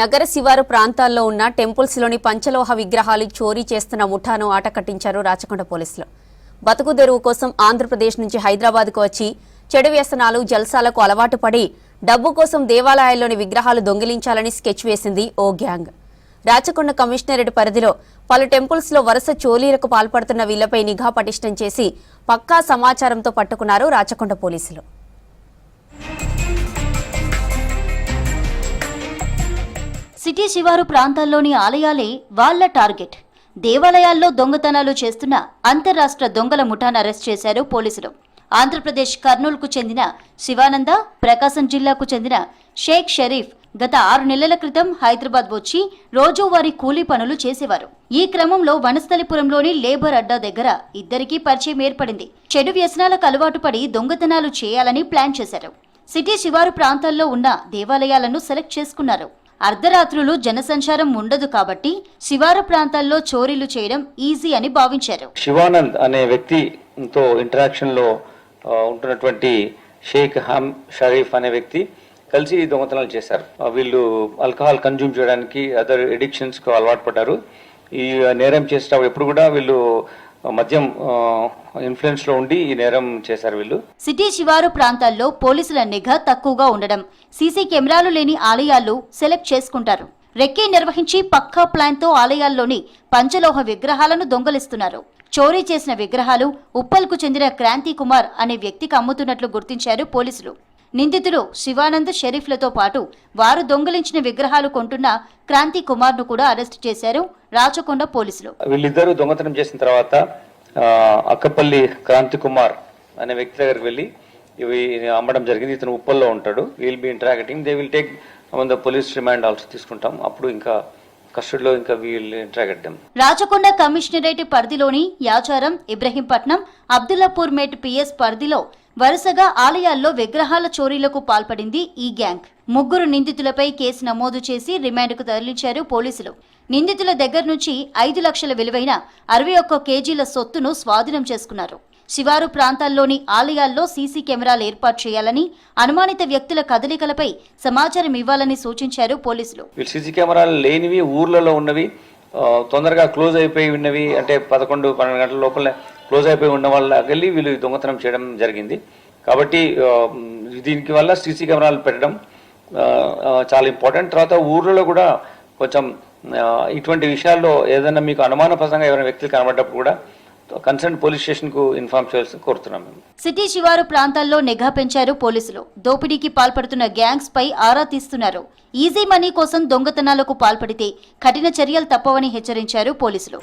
నగర శివారు ప్రాంతాల్లో ఉన్న టెంపుల్స్లోని పంచలోహ విగ్రహాలు చోరీ చేస్తున్న ముఠాను ఆటకట్టించారు రాచకొండ పోలీసులు. బతుకు తెరువు కోసం ఆంధ్రప్రదేశ్ నుంచి హైదరాబాద్కు వచ్చి చెడు వ్యసనాలు జల్సాలకు అలవాటు పడి డబ్బు కోసం దేవాలయాల్లోని విగ్రహాలు దొంగిలించాలని స్కెచ్ వేసింది ఓ గ్యాంగ్. రాచకొండ కమిషనరేట్ పరిధిలో పలు టెంపుల్స్లో వరుస చోలీలకు పాల్పడుతున్న వీళ్ళపై నిఘా పటిష్టం చేసి పక్కా సమాచారంతో పట్టుకున్నారు రాచకొండ పోలీసులు. సిటీ శివారు ప్రాంతాల్లోని ఆలయాలే వాళ్ళ టార్గెట్. దేవాలయాల్లో దొంగతనాలు చేస్తున్న అంతర్రాష్ట్ర దొంగల ముఠాను అరెస్ట్ చేశారు పోలీసులు. ఆంధ్రప్రదేశ్ కర్నూలుకు చెందిన శివానంద ప్రకాశం జిల్లాకు చెందిన షేక్ షరీఫ్ గత ఆరు నెలల క్రితం హైదరాబాద్ వచ్చి రోజువారీ కూలీ పనులు చేసేవారు. ఈ క్రమంలో వనస్థలిపురంలోని లేబర్ అడ్డా దగ్గర ఇద్దరికీ పరిచయం ఏర్పడింది. చెడు వ్యసనాలకు అలవాటు పడి దొంగతనాలు చేయాలని ప్లాన్ చేశారు. సిటీ శివారు ప్రాంతాల్లో ఉన్న దేవాలయాలను సెలెక్ట్ చేసుకున్నారు. అర్ధరాత్రులు జనసంచారం ఉండదు కాబట్టి శివారు ప్రాంతాల్లో చోరీలు చేయడం ఈజీ అని భావించారు. శివానంద్ అనే వ్యక్తితో ఇంటరాక్షన్లో ఉంటున్నటువంటి షేక్ హమ్ షరీఫ్ అనే వ్యక్తి కలిసి దొంగతనాలు చేశారు. వీళ్ళు ఆల్కహాల్ కన్జ్యూమ్ చేయడానికి అదర్ ఎడిక్షన్స్కు అలవాటు పడ్డారు. ఈ నేరం చేసేటప్పుడు ఎప్పుడు కూడా వీళ్ళు మద్యం ఇన్ఫ్లుయెన్స్లో ఉండి ఈ నేరం చేశారు వీళ్ళు. సిటీ శివారు ప్రాంతాల్లో పోలీసుల నిఘా తక్కువగా ఉండడం సీసీ కెమెరాలు లేని ఆలయాలు సెలెక్ట్ చేసుకుంటారు. రెక్కే నిర్వహించి పక్కా ప్లాన్తో ఆలయాల్లోని పంచలోహ విగ్రహాలను దొంగలిస్తున్నారు. చోరీ చేసిన విగ్రహాలు ఉప్పల్కు చెందిన క్రాంతి కుమార్ అనే వ్యక్తికి అమ్ముతున్నట్లు గుర్తించారు పోలీసులు. నిందితులు శివానంద్ షరీఫ్లతో పాటు వారు దొంగలించిన విగ్రహాలు కొంటున్న క్రాంతి కుమార్ను కూడా అరెస్టు చేశారు రాచకొండ పోలీసులు. వీళ్ళిద్దరూ దొంగతనం చేసిన తర్వాత అక్కపల్లి క్రాంతి కుమార్ అనే వ్యక్తి దగ్గరికి వెళ్ళి ఇవి అమ్మడం జరిగింది. ఇతను ఉప్పల్లో ఉంటాడు. Will be interacting they will take the police remand also తీసుకుంటాం. అప్పుడు ఇంకా కస్టడీలో ఇంకా రాచకొండ కమిషనరేట్ పరిధిలోని యాచారం ఇబ్రహీంపట్నం అబ్దుల్లాపూర్ మేట్ పిఎస్ పరిధిలో వరుసగా ఆలయాల్లో విగ్రహాల చోరీలకు పాల్పడింది ఈ గ్యాంగ్. ముగ్గురు నిందితులపై కేసు నమోదు చేసి రిమాండ్కు తరలించారు పోలీసులు. నిందితుల దగ్గర నుంచి ఐదు లక్షల విలువైన అరవై ఒక్క కేజీల సొత్తును స్వాధీనం చేసుకున్నారు. శివారు ప్రాంతాల్లోని ఆలయాల్లో సీసీ కెమెరాలు ఏర్పాటు చేయాలని అనుమానిత వ్యక్తుల కదలికలపై సమాచారం ఇవ్వాలని సూచించారు పోలీసులు. సీసీ కెమెరాలు లేనివి ఊర్లలో ఉన్నవి తొందరగా క్లోజ్ అయిపోయి ఉన్నవి అంటే పదకొండు పన్నెండు గంటల లోపల క్లోజ్ అయిపోయి ఉన్న వాళ్ళ వెళ్ళి వీళ్ళు దొంగతనం చేయడం జరిగింది. కాబట్టి దీనికి వల్ల సీసీ కెమెరాలు పెట్టడం చాలా ఇంపార్టెంట్. తర్వాత ఊర్లలో కూడా కొంచెం ఇటువంటి విషయాల్లో ఏదైనా మీకు అనుమానపరంగా ఎవరైనా వ్యక్తులు కనబడ్డప్పుడు కూడా కన్సర్న్ పోలీస్ స్టేషన్కు ఇన్ఫార్మ్ చేయాల్సి కోరుతున్నాం సిటీ శివారు ప్రాంతాల్లో నిఘా పెంచారు పోలీసులు. దోపిడీకి పాల్పడుతున్న గ్యాంగ్స్ పై ఆరా తీస్తున్నారు. ఈజీ మనీ కోసం దొంగతనాలకు పాల్పడితే కఠిన చర్యలు తప్పవని హెచ్చరించారు పోలీసులు.